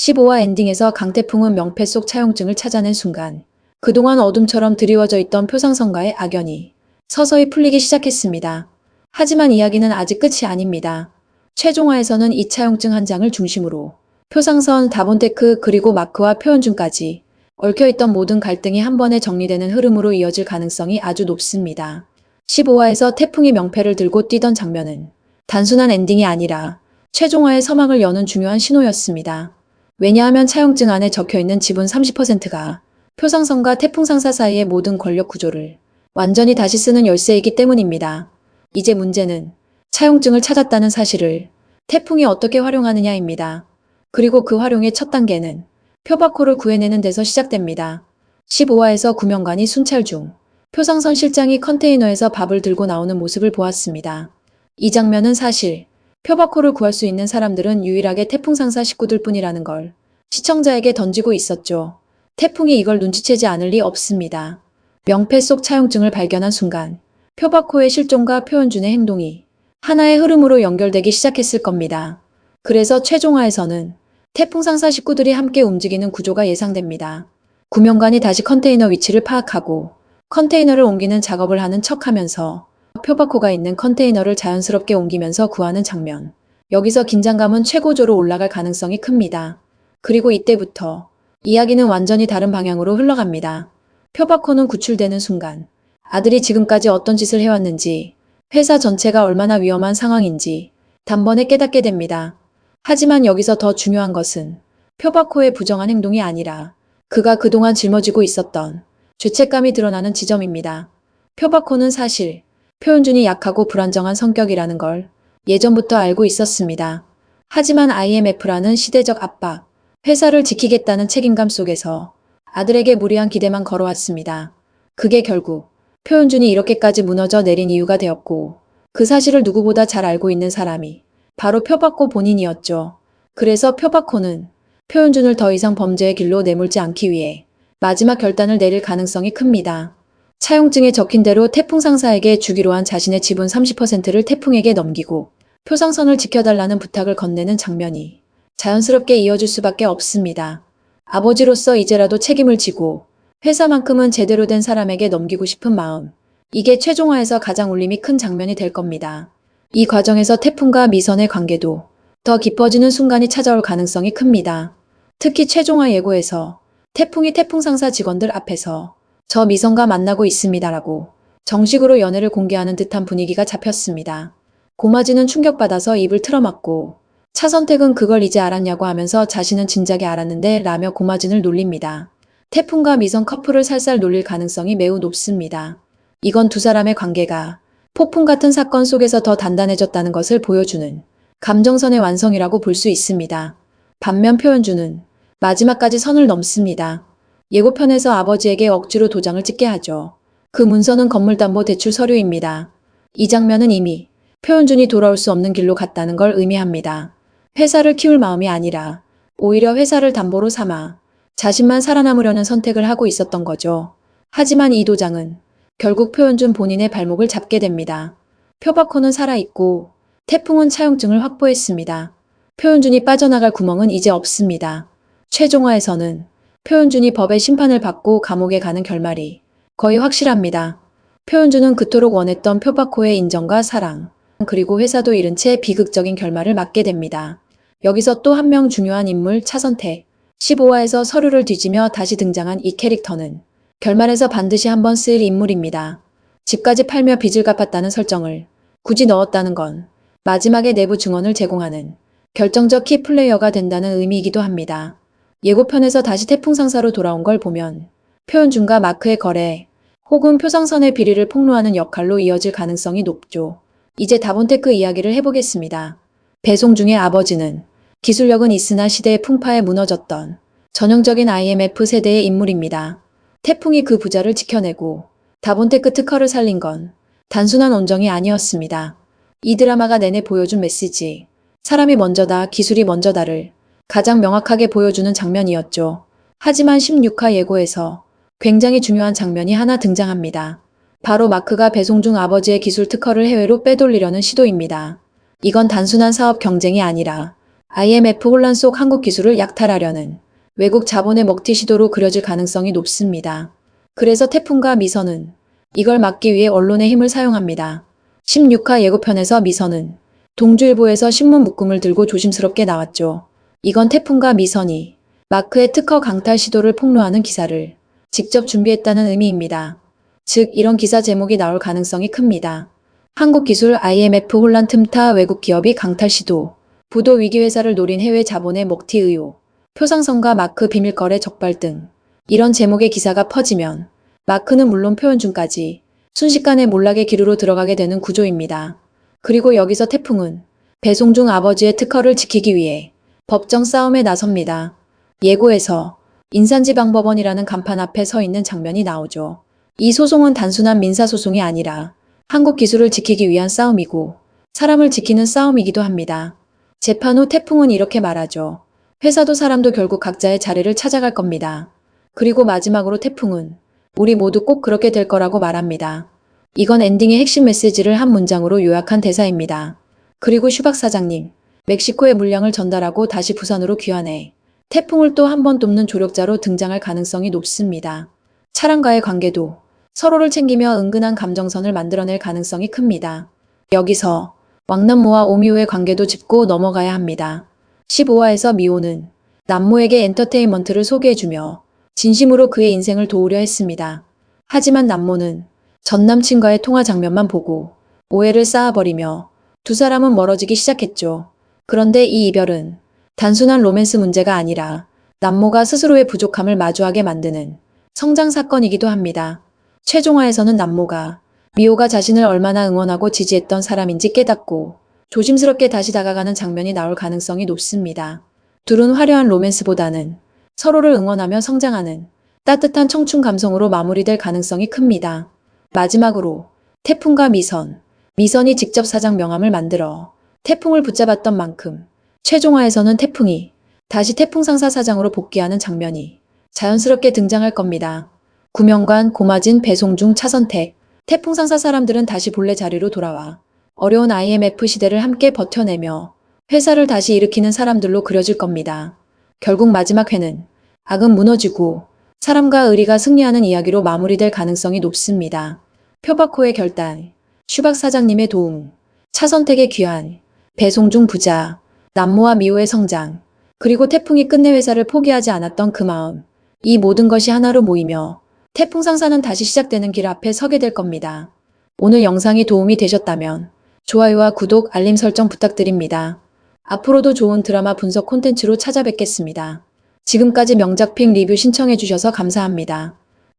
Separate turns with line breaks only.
15화 엔딩에서 강태풍은 명패 속 차용증을 찾아낸 순간 그동안 어둠처럼 드리워져 있던 표상성과의 악연이 서서히 풀리기 시작했습니다. 하지만 이야기는 아직 끝이 아닙니다. 최종화에서는 이 차용증 한 장을 중심으로 표상선, 다본테크 그리고 마크와 표현준까지 얽혀있던 모든 갈등이 한 번에 정리되는 흐름으로 이어질 가능성이 아주 높습니다. 15화에서 태풍이 명패를 들고 뛰던 장면은 단순한 엔딩이 아니라 최종화의 서막을 여는 중요한 신호였습니다. 왜냐하면 차용증 안에 적혀있는 지분 30%가 표상선과 태풍상사 사이의 모든 권력 구조를 완전히 다시 쓰는 열쇠이기 때문입니다. 이제 문제는 차용증을 찾았다는 사실을 태풍이 어떻게 활용하느냐입니다. 그리고 그 활용의 첫 단계는 표바코를 구해내는 데서 시작됩니다. 15화에서 구명관이 순찰 중 표상선 실장이 컨테이너에서 밥을 들고 나오는 모습을 보았습니다. 이 장면은 사실 표바코를 구할 수 있는 사람들은 유일하게 태풍 상사 식구들 뿐이라는 걸 시청자에게 던지고 있었죠. 태풍이 이걸 눈치채지 않을 리 없습니다. 명패 속 차용증을 발견한 순간 표바코의 실종과 표현준의 행동이 하나의 흐름으로 연결되기 시작했을 겁니다. 그래서 최종화에서는 태풍 상사 식구들이 함께 움직이는 구조가 예상됩니다. 구명관이 다시 컨테이너 위치를 파악하고 컨테이너를 옮기는 작업을 하는 척 하면서 표바코가 있는 컨테이너를 자연스럽게 옮기면서 구하는 장면. 여기서 긴장감은 최고조로 올라갈 가능성이 큽니다. 그리고 이때부터 이야기는 완전히 다른 방향으로 흘러갑니다. 표바코는 구출되는 순간 아들이 지금까지 어떤 짓을 해왔는지 회사 전체가 얼마나 위험한 상황인지 단번에 깨닫게 됩니다. 하지만 여기서 더 중요한 것은 표바코의 부정한 행동이 아니라 그가 그동안 짊어지고 있었던 죄책감이 드러나는 지점입니다. 표바코는 사실 표현준이 약하고 불안정한 성격이라는 걸 예전부터 알고 있었습니다. 하지만 IMF라는 시대적 압박, 회사를 지키겠다는 책임감 속에서 아들에게 무리한 기대만 걸어왔습니다. 그게 결국 표현준이 이렇게까지 무너져 내린 이유가 되었고 그 사실을 누구보다 잘 알고 있는 사람이 바로 표바코 본인이었죠. 그래서 표바코는 표현준을 더 이상 범죄의 길로 내몰지 않기 위해 마지막 결단을 내릴 가능성이 큽니다. 차용증에 적힌 대로 태풍 상사에게 주기로 한 자신의 지분 30%를 태풍에게 넘기고 표상선을 지켜달라는 부탁을 건네는 장면이 자연스럽게 이어질 수밖에 없습니다. 아버지로서 이제라도 책임을 지고 회사만큼은 제대로 된 사람에게 넘기고 싶은 마음. 이게 최종화에서 가장 울림이 큰 장면이 될 겁니다. 이 과정에서 태풍과 미선의 관계도 더 깊어지는 순간이 찾아올 가능성이 큽니다. 특히 최종화 예고에서 태풍이 태풍 상사 직원들 앞에서 저 미선과 만나고 있습니다라고 정식으로 연애를 공개하는 듯한 분위기가 잡혔습니다. 고마지는 충격받아서 입을 틀어막고 차선택은 그걸 이제 알았냐고 하면서 자신은 진작에 알았는데 라며 고마진을 놀립니다. 태풍과 미선 커플을 살살 놀릴 가능성이 매우 높습니다. 이건 두 사람의 관계가 폭풍 같은 사건 속에서 더 단단해졌다는 것을 보여주는 감정선의 완성이라고 볼 수 있습니다. 반면 표현주는 마지막까지 선을 넘습니다. 예고편에서 아버지에게 억지로 도장을 찍게 하죠. 그 문서는 건물담보대출 서류입니다. 이 장면은 이미 표현준이 돌아올 수 없는 길로 갔다는 걸 의미합니다. 회사를 키울 마음이 아니라 오히려 회사를 담보로 삼아 자신만 살아남으려는 선택을 하고 있었던 거죠. 하지만 이 도장은 결국 표현준 본인의 발목을 잡게 됩니다. 표바코는 살아있고 태풍은 차용증을 확보했습니다. 표현준이 빠져나갈 구멍은 이제 없습니다. 최종화에서는 표현준이 법의 심판을 받고 감옥에 가는 결말이 거의 확실합니다. 표현준은 그토록 원했던 표바코의 인정과 사랑, 그리고 회사도 잃은 채 비극적인 결말을 맞게 됩니다. 여기서 또 한 명 중요한 인물 차선택. 15화에서 서류를 뒤지며 다시 등장한 이 캐릭터는 결말에서 반드시 한번 쓰일 인물입니다. 집까지 팔며 빚을 갚았다는 설정을 굳이 넣었다는 건 마지막에 내부 증언을 제공하는 결정적 키 플레이어가 된다는 의미이기도 합니다. 예고편에서 다시 태풍 상사로 돌아온 걸 보면 표현준과 마크의 거래 혹은 표상선의 비리를 폭로하는 역할로 이어질 가능성이 높죠. 이제 다본테크 이야기를 해보겠습니다. 배송 중의 아버지는 기술력은 있으나 시대의 풍파에 무너졌던 전형적인 IMF 세대의 인물입니다. 태풍이 그 부자를 지켜내고 다본테크 특허를 살린 건 단순한 온정이 아니었습니다. 이 드라마가 내내 보여준 메시지, 사람이 먼저다, 기술이 먼저다를 가장 명확하게 보여주는 장면이었죠. 하지만 16화 예고에서 굉장히 중요한 장면이 하나 등장합니다. 바로 마크가 배송 중 아버지의 기술 특허를 해외로 빼돌리려는 시도입니다. 이건 단순한 사업 경쟁이 아니라 IMF 혼란 속 한국 기술을 약탈하려는 외국 자본의 먹튀 시도로 그려질 가능성이 높습니다. 그래서 태풍과 미선은 이걸 막기 위해 언론의 힘을 사용합니다. 16화 예고편에서 미선은 동주일보에서 신문 묶음을 들고 조심스럽게 나왔죠. 이건 태풍과 미선이 마크의 특허 강탈 시도를 폭로하는 기사를 직접 준비했다는 의미입니다. 즉, 이런 기사 제목이 나올 가능성이 큽니다. 한국기술 IMF 혼란 틈타 외국 기업이 강탈 시도, 부도 위기 회사를 노린 해외 자본의 먹튀 의혹, 표상선과 마크 비밀거래 적발 등 이런 제목의 기사가 퍼지면 마크는 물론 표현 중까지 순식간에 몰락의 기류로 들어가게 되는 구조입니다. 그리고 여기서 태풍은 배송 중 아버지의 특허를 지키기 위해 법정 싸움에 나섭니다. 예고에서 인산지방법원이라는 간판 앞에 서 있는 장면이 나오죠. 이 소송은 단순한 민사소송이 아니라 한국 기술을 지키기 위한 싸움이고 사람을 지키는 싸움이기도 합니다. 재판 후 태풍은 이렇게 말하죠. 회사도 사람도 결국 각자의 자리를 찾아갈 겁니다. 그리고 마지막으로 태풍은 우리 모두 꼭 그렇게 될 거라고 말합니다. 이건 엔딩의 핵심 메시지를 한 문장으로 요약한 대사입니다. 그리고 슈박 사장님, 멕시코에 물량을 전달하고 다시 부산으로 귀환해 태풍을 또 한 번 돕는 조력자로 등장할 가능성이 높습니다. 차량과의 관계도 서로를 챙기며 은근한 감정선을 만들어낼 가능성이 큽니다. 여기서 왕남모와 오미호의 관계도 짚고 넘어가야 합니다. 15화에서 미호는 남모에게 엔터테인먼트를 소개해주며 진심으로 그의 인생을 도우려 했습니다. 하지만 남모는 전 남친과의 통화 장면만 보고 오해를 쌓아버리며 두 사람은 멀어지기 시작했죠. 그런데 이 이별은 단순한 로맨스 문제가 아니라 남모가 스스로의 부족함을 마주하게 만드는 성장 사건이기도 합니다. 최종화에서는 남모가 미호가 자신을 얼마나 응원하고 지지했던 사람인지 깨닫고 조심스럽게 다시 다가가는 장면이 나올 가능성이 높습니다. 둘은 화려한 로맨스보다는 서로를 응원하며 성장하는 따뜻한 청춘 감성으로 마무리될 가능성이 큽니다. 마지막으로 태풍과 미선. 미선이 직접 사장 명함을 만들어 태풍을 붙잡았던 만큼 최종화에서는 태풍이 다시 태풍 상사 사장으로 복귀하는 장면이 자연스럽게 등장할 겁니다. 구명관, 고마진, 배송중, 차선택, 태풍 상사 사람들은 다시 본래 자리로 돌아와 어려운 IMF 시대를 함께 버텨내며 회사를 다시 일으키는 사람들로 그려질 겁니다. 결국 마지막 회는 악은 무너지고 사람과 의리가 승리하는 이야기로 마무리될 가능성이 높습니다. 표박호의 결단, 슈박 사장님의 도움, 차선택의 귀환, 배송중 부자, 남모와 미호의 성장, 그리고 태풍이 끝내 회사를 포기하지 않았던 그 마음, 이 모든 것이 하나로 모이며 태풍 상사는 다시 시작되는 길 앞에 서게 될 겁니다. 오늘 영상이 도움이 되셨다면 좋아요와 구독, 알림 설정 부탁드립니다. 앞으로도 좋은 드라마 분석 콘텐츠로 찾아뵙겠습니다. 지금까지 명작픽 리뷰 신청해주셔서 감사합니다.